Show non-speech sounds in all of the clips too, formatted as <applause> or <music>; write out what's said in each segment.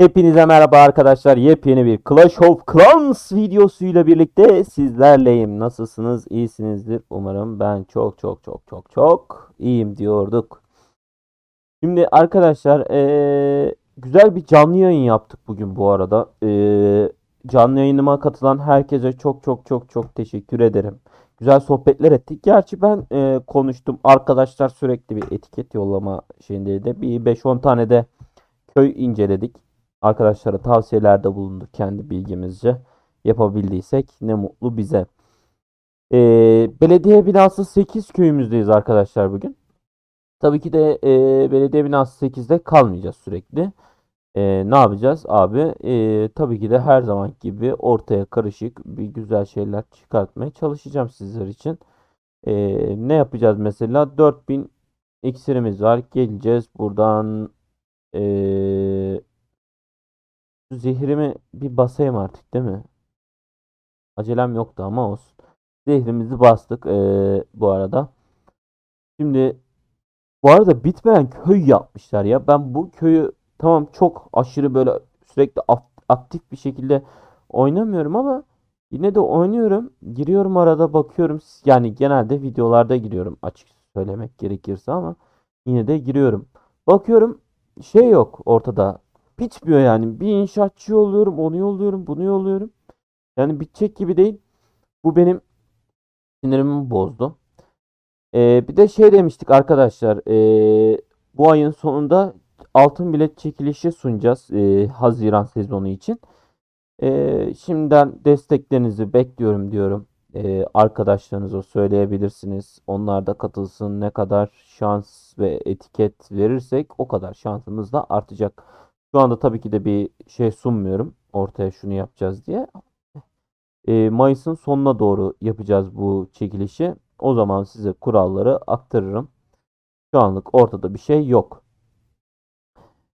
Hepinize merhaba arkadaşlar. Yepyeni bir Clash of Clans videosuyla birlikte sizlerleyim. Nasılsınız? İyisinizdir. Umarım ben çok çok çok çok çok iyiyim diyorduk. Şimdi arkadaşlar eee, güzel bir canlı yayın yaptık bugün bu arada. Eee, canlı yayınıma katılan herkese çok çok çok çok teşekkür ederim. Güzel sohbetler ettik. Gerçi ben eee, konuştum. Arkadaşlar sürekli bir etiket yollama şeyindeydi. Bir 5-10 tane de köy inceledik arkadaşlara tavsiyelerde bulunduk kendi bilgimizce. Yapabildiysek ne mutlu bize. Ee, belediye binası 8 köyümüzdeyiz arkadaşlar bugün. Tabii ki de e, belediye binası 8'de kalmayacağız sürekli. Ee, ne yapacağız abi? Ee, tabii ki de her zaman gibi ortaya karışık bir güzel şeyler çıkartmaya çalışacağım sizler için. Ee, ne yapacağız mesela? 4000 iksirimiz var. Geleceğiz buradan şu zehrimi bir basayım artık değil mi? Acelem yoktu ama olsun. Zehrimizi bastık eee, bu arada. Şimdi bu arada bitmeyen köy yapmışlar ya. Ben bu köyü tamam çok aşırı böyle sürekli ak- aktif bir şekilde oynamıyorum ama yine de oynuyorum. Giriyorum arada bakıyorum. Yani genelde videolarda giriyorum açık söylemek gerekirse ama yine de giriyorum. Bakıyorum şey yok ortada bitmiyor yani. Bir inşaatçı yolluyorum, onu yolluyorum, bunu yolluyorum. Yani bitecek gibi değil. Bu benim sinirimi bozdu. Ee, bir de şey demiştik arkadaşlar. ee, bu ayın sonunda altın bilet çekilişi sunacağız. ee, Haziran sezonu için. Ee, şimdiden desteklerinizi bekliyorum diyorum. Ee, arkadaşlarınıza söyleyebilirsiniz. Onlar da katılsın. Ne kadar şans ve etiket verirsek o kadar şansımız da artacak. Şu anda tabii ki de bir şey sunmuyorum. Ortaya şunu yapacağız diye. Ee, Mayıs'ın sonuna doğru yapacağız bu çekilişi. O zaman size kuralları aktarırım. Şu anlık ortada bir şey yok.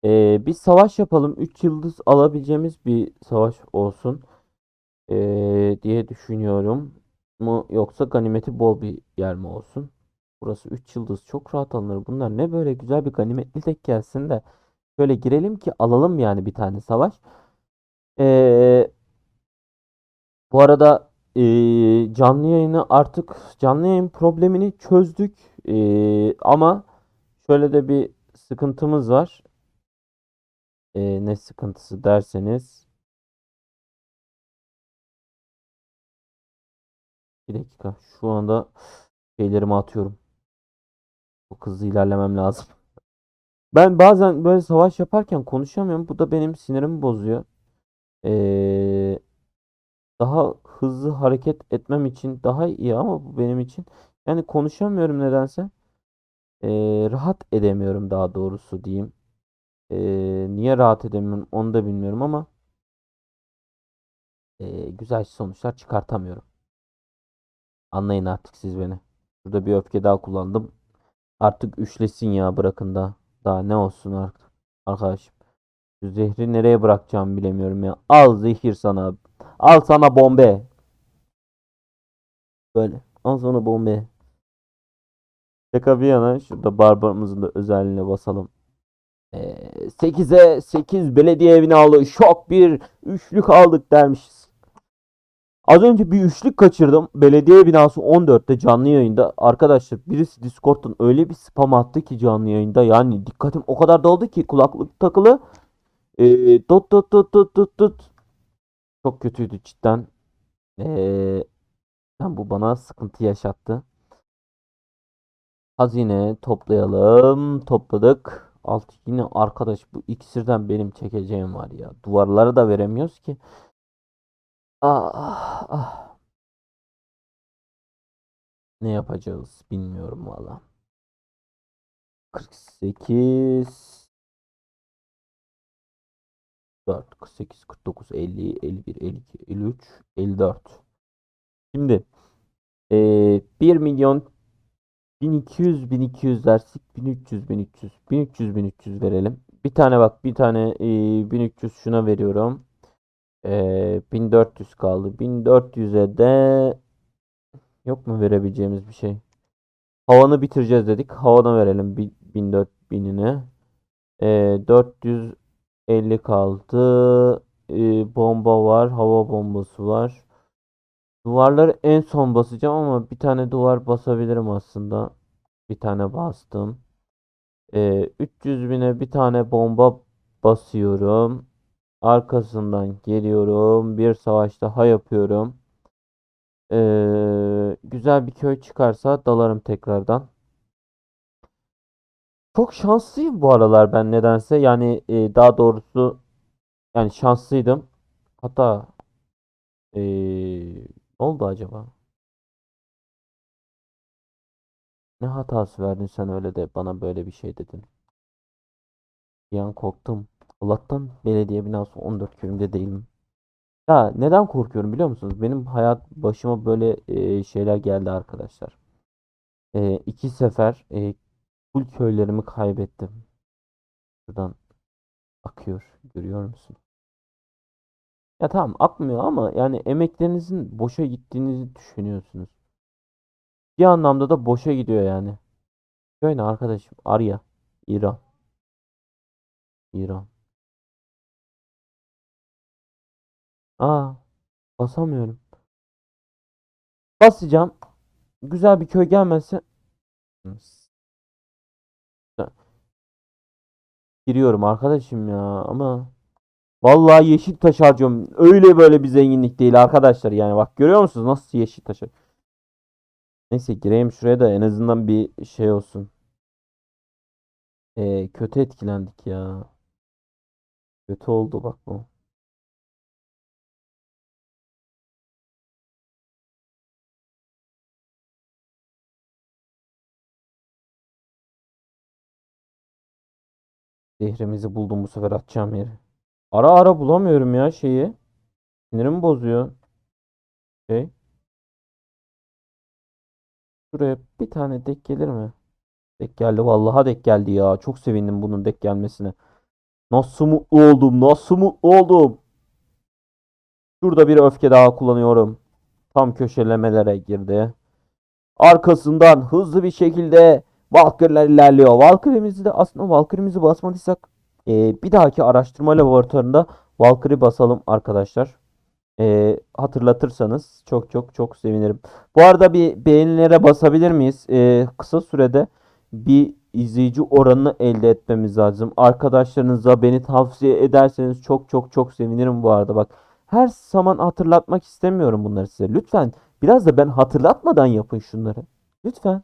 Ee, bir savaş yapalım. 3 yıldız alabileceğimiz bir savaş olsun. Ee, diye düşünüyorum. Mu yoksa ganimeti bol bir yer mi olsun? Burası 3 yıldız çok rahat alınır. Bunlar ne böyle güzel bir ganimetli tek gelsin de şöyle girelim ki alalım yani bir tane savaş. Ee, bu arada ee, canlı yayını artık canlı yayın problemini çözdük. Ee, ama şöyle de bir sıkıntımız var. Ee, ne sıkıntısı derseniz. Bir dakika. Şu anda şeylerimi atıyorum. Çok hızlı ilerlemem lazım. Ben bazen böyle savaş yaparken konuşamıyorum. Bu da benim sinirimi bozuyor. Ee, daha hızlı hareket etmem için daha iyi ama bu benim için. Yani konuşamıyorum nedense. Ee, rahat edemiyorum daha doğrusu diyeyim. Ee, niye rahat edemiyorum onu da bilmiyorum ama ee, güzel sonuçlar çıkartamıyorum. Anlayın artık siz beni. Burada bir öfke daha kullandım. Artık üşlesin ya bırakın da. Daha ne olsun artık arkadaşım. Şu zehri nereye bırakacağımı bilemiyorum ya. Al zehir sana. Al sana bombe. Böyle. Al sana bombe. Şaka bir yana şurada barbarımızın da özelliğine basalım. Ee, 8'e 8 belediye binalı şok bir üçlük aldık dermişiz. Az önce bir üçlük kaçırdım. Belediye binası 14'te canlı yayında. Arkadaşlar birisi Discord'dan öyle bir spam attı ki canlı yayında. Yani dikkatim o kadar daldı ki kulaklık takılı. Ee, tut tut tut tut tut tut. Çok kötüydü cidden. Ee, bu bana sıkıntı yaşattı. Hazine toplayalım. Topladık. Alt yine arkadaş bu iksirden benim çekeceğim var ya. Duvarlara da veremiyoruz ki. Ah, ah. Ne yapacağız bilmiyorum valla. 48 4 48 49 50 51 52 53 54 Şimdi eee 1 milyon 1200 1200 dersek 1300 1300 1300 1300 verelim. Bir tane bak bir tane e, 1300 şuna veriyorum. E, 1400 kaldı. 1400'e de yok mu verebileceğimiz bir şey? Havanı bitireceğiz dedik. Havana verelim bi- 1400'ine. E, 450 kaldı. E, bomba var. Hava bombası var. Duvarları en son basacağım ama bir tane duvar basabilirim aslında. Bir tane bastım. Ee, 300 bine bir tane bomba basıyorum. Arkasından geliyorum. Bir savaş daha yapıyorum. Ee, güzel bir köy çıkarsa dalarım tekrardan. Çok şanslıyım bu aralar ben nedense. Yani e, daha doğrusu yani şanslıydım. Hatta e, ne oldu acaba? Ne hatası verdin sen öyle de bana böyle bir şey dedin. Bir an korktum. Allah'tan belediye binası 14 köyümde değilim. Ya neden korkuyorum biliyor musunuz? Benim hayat başıma böyle e, şeyler geldi arkadaşlar. E, iki sefer e, full köylerimi kaybettim. Buradan akıyor. Görüyor musun? Ya tamam akmıyor ama yani emeklerinizin boşa gittiğinizi düşünüyorsunuz. Bir anlamda da boşa gidiyor yani. Köy ne arkadaşım? Arya. İran. İran. Aa, basamıyorum. Basacağım. Güzel bir köy gelmezse giriyorum arkadaşım ya ama vallahi yeşil taş harcıyorum. Öyle böyle bir zenginlik değil arkadaşlar yani bak görüyor musunuz nasıl yeşil taşı? Neyse gireyim şuraya da en azından bir şey olsun. Ee, kötü etkilendik ya. Kötü oldu bak bu. Zehrimizi buldum bu sefer atacağım yeri. Ara ara bulamıyorum ya şeyi. Sinirimi bozuyor. Şey. Şuraya bir tane dek gelir mi? Dek geldi vallahi dek geldi ya. Çok sevindim bunun dek gelmesine. Nasıl mutlu oldum. Nasıl mutlu oldum. Şurada bir öfke daha kullanıyorum. Tam köşelemelere girdi. Arkasından hızlı bir şekilde Valkyrie'ler ilerliyor. Valkyrie'mizi de aslında Valkyrie'mizi basmadıysak e, bir dahaki araştırma laboratuvarında Valkyrie basalım arkadaşlar. E, hatırlatırsanız çok çok çok sevinirim. Bu arada bir beğenilere basabilir miyiz? E, kısa sürede bir izleyici oranını elde etmemiz lazım. Arkadaşlarınıza beni tavsiye ederseniz çok çok çok sevinirim bu arada. Bak her zaman hatırlatmak istemiyorum bunları size. Lütfen biraz da ben hatırlatmadan yapın şunları. Lütfen.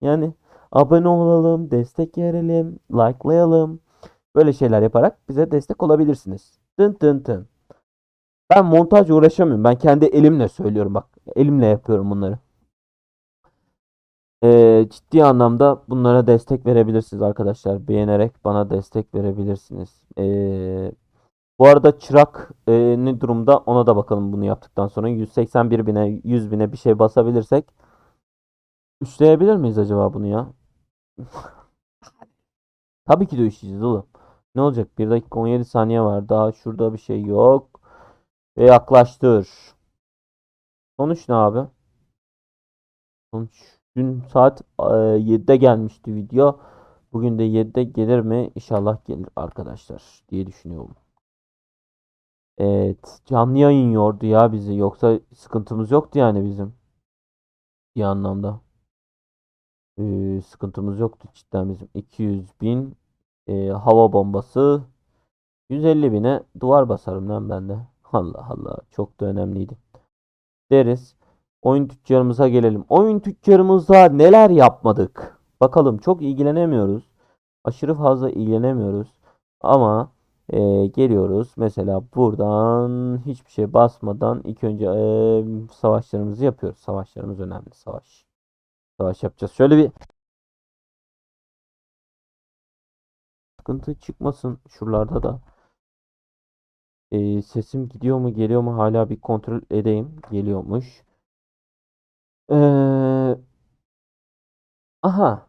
Yani abone olalım, destek verelim, likelayalım. Böyle şeyler yaparak bize destek olabilirsiniz. Tın tın tın. Ben montajla uğraşamıyorum. Ben kendi elimle söylüyorum bak. Elimle yapıyorum bunları. Ee, ciddi anlamda bunlara destek verebilirsiniz arkadaşlar. Beğenerek bana destek verebilirsiniz. Ee, bu arada çırak e, ne durumda ona da bakalım bunu yaptıktan sonra. 181 bine 100 bine bir şey basabilirsek üstleyebilir miyiz acaba bunu ya? <laughs> Tabii ki de üşüyeceğiz oğlum. Ne olacak? 1 dakika 17 saniye var. Daha şurada bir şey yok. Ve yaklaştır. Sonuç ne abi? Sonuç dün saat e, 7'de gelmişti video. Bugün de 7'de gelir mi? İnşallah gelir arkadaşlar diye düşünüyorum. Evet, canlı yayın yordu ya bizi. Yoksa sıkıntımız yoktu yani bizim. Bir anlamda. Ee, sıkıntımız yoktu cidden bizim. 200 bin e, hava bombası 150 bine duvar basarım lan ben de. <laughs> Allah Allah çok da önemliydi. Deriz. Oyun tüccarımıza gelelim. Oyun tüccarımızda neler yapmadık? Bakalım çok ilgilenemiyoruz. Aşırı fazla ilgilenemiyoruz. Ama e, geliyoruz. Mesela buradan hiçbir şey basmadan ilk önce e, savaşlarımızı yapıyoruz. Savaşlarımız önemli. Savaş. Savaş yapacağız. Şöyle bir sıkıntı çıkmasın şuralarda da. E, sesim gidiyor mu geliyor mu hala bir kontrol edeyim. Geliyormuş. Ee, aha.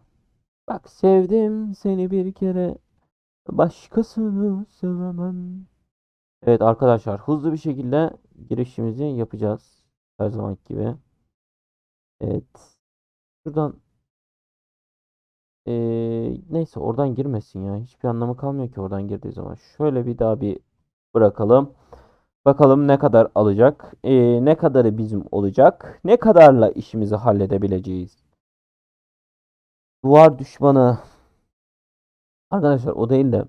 Bak sevdim seni bir kere. Başkasını sevemem. Evet arkadaşlar hızlı bir şekilde girişimizi yapacağız. Her zaman gibi. Evet. Şuradan Ee, neyse oradan girmesin ya. Hiçbir anlamı kalmıyor ki oradan girdiği zaman. Şöyle bir daha bir bırakalım. Bakalım ne kadar alacak. Ee, ne kadarı bizim olacak. Ne kadarla işimizi halledebileceğiz. Duvar düşmanı. Arkadaşlar o değil de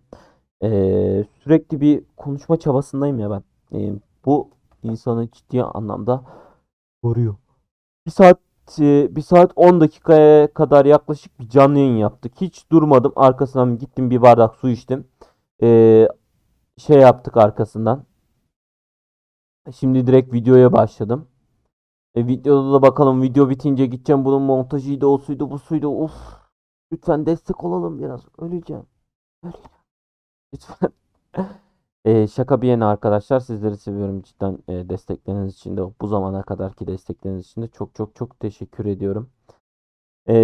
ee, sürekli bir konuşma çabasındayım ya ben. Ee, bu insanı ciddi anlamda yoruyor. Bir saat bir saat 10 dakikaya kadar yaklaşık bir canlı yayın yaptık. Hiç durmadım. Arkasından gittim bir bardak su içtim. Ee, şey yaptık arkasından. Şimdi direkt videoya başladım. E, videoda da bakalım video bitince gideceğim bunun montajıydı, o suydu, bu suydu. Of. Lütfen destek olalım biraz. Öleceğim. Öleceğim. Lütfen. <laughs> E, şaka bir yana arkadaşlar sizleri seviyorum cidden e, destekleriniz için de bu zamana kadarki destekleriniz için de çok çok çok teşekkür ediyorum. E,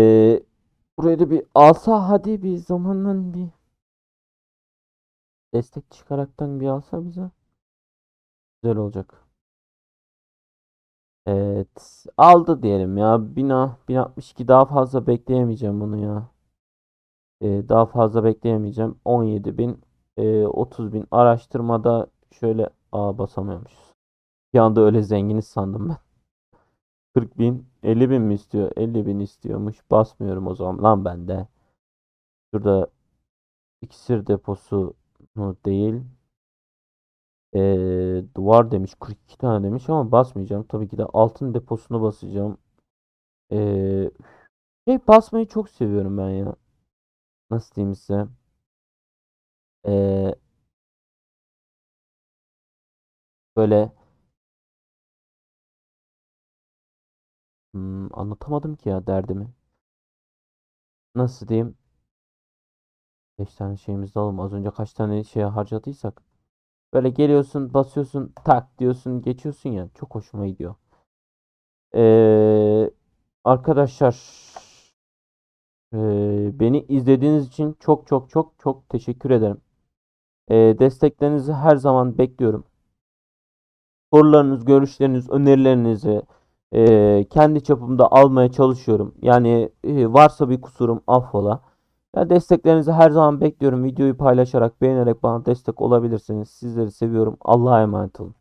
buraya da bir alsa hadi bir zamanla bir destek çıkaraktan bir alsa bize güzel olacak. Evet aldı diyelim ya bina 1062 daha fazla bekleyemeyeceğim bunu ya. E, daha fazla bekleyemeyeceğim 17.000 e, 30 bin araştırmada şöyle a basamıyormuşuz. Bir anda öyle zenginiz sandım ben. 40 bin 50 bin mi istiyor? 50 bin istiyormuş. Basmıyorum o zaman lan ben de. Şurada iksir deposu mu değil. Ee, duvar demiş 42 tane demiş ama basmayacağım. Tabii ki de altın deposunu basacağım. Ee, şey basmayı çok seviyorum ben ya. Nasıl diyeyim size? Ee, böyle hmm, anlatamadım ki ya derdimi. Nasıl diyeyim? 5 tane şeyimiz de alalım. Az önce kaç tane şeye harcadıysak. Böyle geliyorsun, basıyorsun, tak diyorsun, geçiyorsun ya. Çok hoşuma gidiyor. Ee, arkadaşlar ee, beni izlediğiniz için çok çok çok çok teşekkür ederim. Ee, desteklerinizi her zaman bekliyorum. Sorularınız, görüşleriniz, önerilerinizi e, kendi çapımda almaya çalışıyorum. Yani e, varsa bir kusurum affola. Ya desteklerinizi her zaman bekliyorum. Videoyu paylaşarak, beğenerek bana destek olabilirsiniz. Sizleri seviyorum. Allah'a emanet olun.